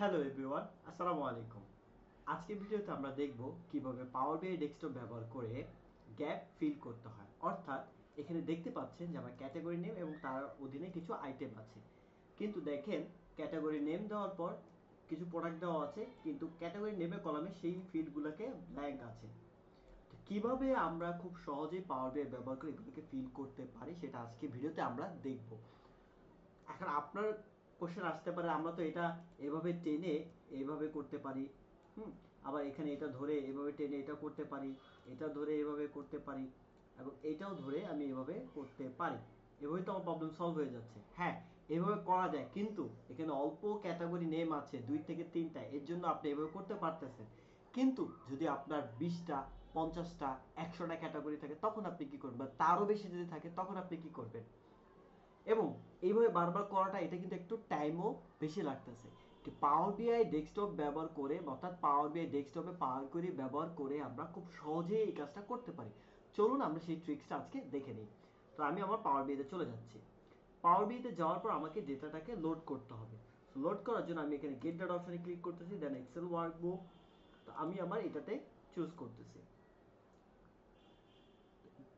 Hello everyone আসসালামু আলাইকুম। আজকের ভিডিওতে আমরা দেখব কীভাবে পাওয়ার বিআই ডেস্কটপ ব্যবহার করে গ্যাপ ফিল করতে হয়। অর্থাৎ এখানে দেখতে পাচ্ছেন যে আমার ক্যাটাগরি নেম এবং তার অধীনে কিছু আইটেম আছে। কিন্তু দেখেন ক্যাটাগরি নেম দেওয়ার পর কিছু প্রোডাক্ট দেওয়া আছে, কিন্তু ক্যাটাগরি নেমের কলামে সেই ফিল্ডগুলোকে ব্ল্যাঙ্ক আছে। তো কীভাবে আমরা খুব সহজেই পাওয়ার বিআই ব্যবহার করে এগুলোকে ফিল করতে পারি, সেটা আজকে ভিডিওতে আমরা দেখব। এখন আপনার কোশ্চেন আসতে পারে, আমরা তো এটা এভাবে টেনে এভাবে করতে পারি। হুম? আবার এখানে এটা ধরে এভাবে টেনে এটা করতে পারি, এটা ধরে এভাবে করতে পারি, এবং এটাও ধরে আমি এভাবে করতে পারি। এভাবে তো আমার প্রবলেম সলভ হয়ে যাচ্ছে। হ্যাঁ এভাবে করা যায়, কিন্তু এখানে অল্প ক্যাটাগরি নেম আছে, দুই থেকে তিনটা, এর জন্য আপনি এভাবে করতে পারতেছেন। কিন্তু যদি আপনার বিশটা, পঞ্চাশটা, একশোটা ক্যাটাগরি থাকে, তখন আপনি কি করবেন? বা তারও বেশি যদি থাকে, তখন আপনি কি করবেন? এবং এইভাবে বারবার করাটা, এটা কিন্তু একটু টাইমও বেশি লাগতেছে। পাওয়ার বিআই ডেস্কটপ ব্যবহার করে, অর্থাৎ পাওয়ার বিআই ডেস্কটপে পাওয়ার করে ব্যবহার করে আমরা খুব সহজেই এই কাজটা করতে পারি। চলুন আমরা সেই ট্রিক্সটা আজকে দেখে নিই। তো আমি আমার পাওয়ার বিআইতে চলে যাচ্ছি। পাওয়ার বিআইতে যাওয়ার পর আমাকে ডেটাটাকে লোড করতে হবে। লোড করার জন্য আমি এখানে গেট ডাটা অপশনে ক্লিক করতেছি দেন এক্সেল ওয়ার্কবুক তো আমি আমার এটাতে চুজ করতেছি।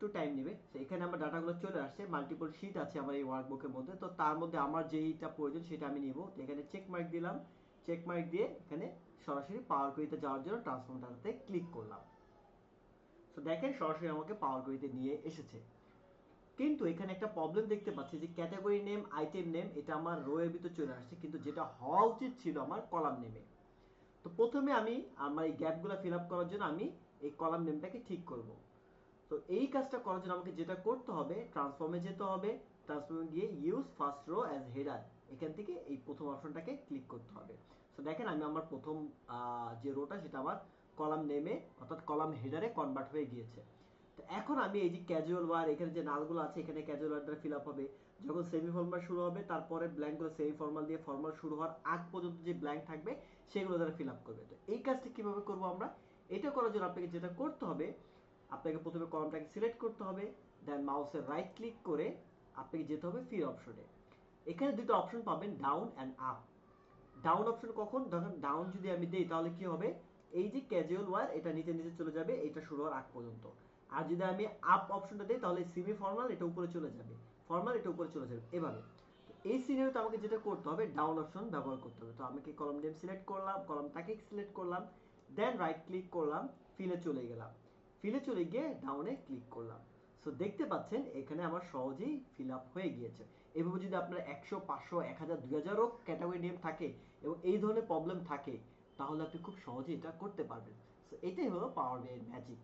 একটু টাইম নেবে। এখানে আমার ডাটাগুলো চলে আসছে মাল্টিপল শিট আছে আমার এই ওয়ার্কবুকের মধ্যে। তো তার মধ্যে আমার যেইটা প্রয়োজন সেটা আমি নিব। তো এখানে চেক মার্ক দিলাম। চেক মার্ক দিয়ে এখানে সরাসরি পাওয়ার কুইতে যাওয়ার জন্য ট্রান্সফর্মারটাতে ক্লিক করলাম। তো দেখেন সরাসরি আমাকে পাওয়ার কুইতে নিয়ে এসেছে। কিন্তু এখানে একটা প্রবলেম দেখতে পাচ্ছি যে ক্যাটাগরি নেম আইটেম নেম এটা আমার রো এর ভিতর চলে আসছে। কিন্তু যেটা হওয়া উচিত ছিল আমার কলাম নেমে তো প্রথমে আমি আমার এই গ্যাপগুলো ফিল আপ করার জন্য আমি এই কলাম নেমটাকে ঠিক করব। তো এই কাজটা করার জন্য আমাকে যেটা করতে হবে ট্রান্সফর্মে যেতে হবে ট্রান্সফর্মে গিয়ে use first row as header এখান থেকে এই প্রথম অপশনটাকে ক্লিক করতে হবে। তো দেখেন আমি আমার প্রথম যে রোটা সেটা আমার কলাম নেমে অর্থাৎ কলাম হেডারে কনভার্ট হয়ে গিয়েছে। তো এখন আমি এই যে ক্যাজুয়াল ওয়ার এখানে যে নালগুলো আছে, এখানে ক্যাজুয়াল ওয়ারটা ফিল আপ হবে। যখন সেমি ফর্মাল শুরু হবে, তারপরে ব্ল্যাঙ্কগুলো সেমি ফর্মাল দিয়ে ফর্মাল শুরু হওয়ার আগ পর্যন্ত যে ব্ল্যাঙ্ক থাকবে, সেগুলো দ্বারা ফিল আপ করবে। তো এই কাজটা কীভাবে করব আমরা? এটা করার জন্য আপনাকে যেটা করতে হবে আপনাকে প্রথমে কলমটাকে সিলেক্ট করতে হবে দেন মাউসের রাইট ক্লিক করে আপনাকে যেতে হবে ফিল অপশনে এখানে দুটো অপশন পাবেন down and up down option কখন? ধরেন ডাউন যদি আমি দেই, তাহলে কি হবে? এই যে ক্যাজুয়াল ওয়ার এটা নিচে নিচে চলে যাবে, এটা শুরু হওয়ার আগ পর্যন্ত। আর যদি আমি আপ অপশনটা দিই, তাহলে সেমি ফর্মাল এটা উপরে চলে যাবে। ফর্মাল এটা উপরে চলে যাবে। এভাবে। এই সিনারিওতে আমাকে যেটা করতে হবে ডাউন অপশন ব্যবহার করতে হবে। তো আমি কি কলম নেম সিলেক্ট করলাম, কলমটাকে সিলেক্ট করলাম দেন রাইট ক্লিক করলাম ফিলে চলে গেলাম। ফিলে চলে গিয়ে ডাউনে ক্লিক করলাম। সো দেখতে পাচ্ছেন, এখানে আমার সহজেই ফিল আপ হয়ে গিয়েছে। এভাবে যদি আপনার একশো, পাঁচশো, এক হাজার, দুই হাজারও ক্যাটাগরি নেম থাকে এবং এই ধরনের প্রবলেম থাকে, তাহলে আপনি খুব সহজেই এটা করতে পারবেন। সো এটাই হলো পাওয়ার বিআই ম্যাজিক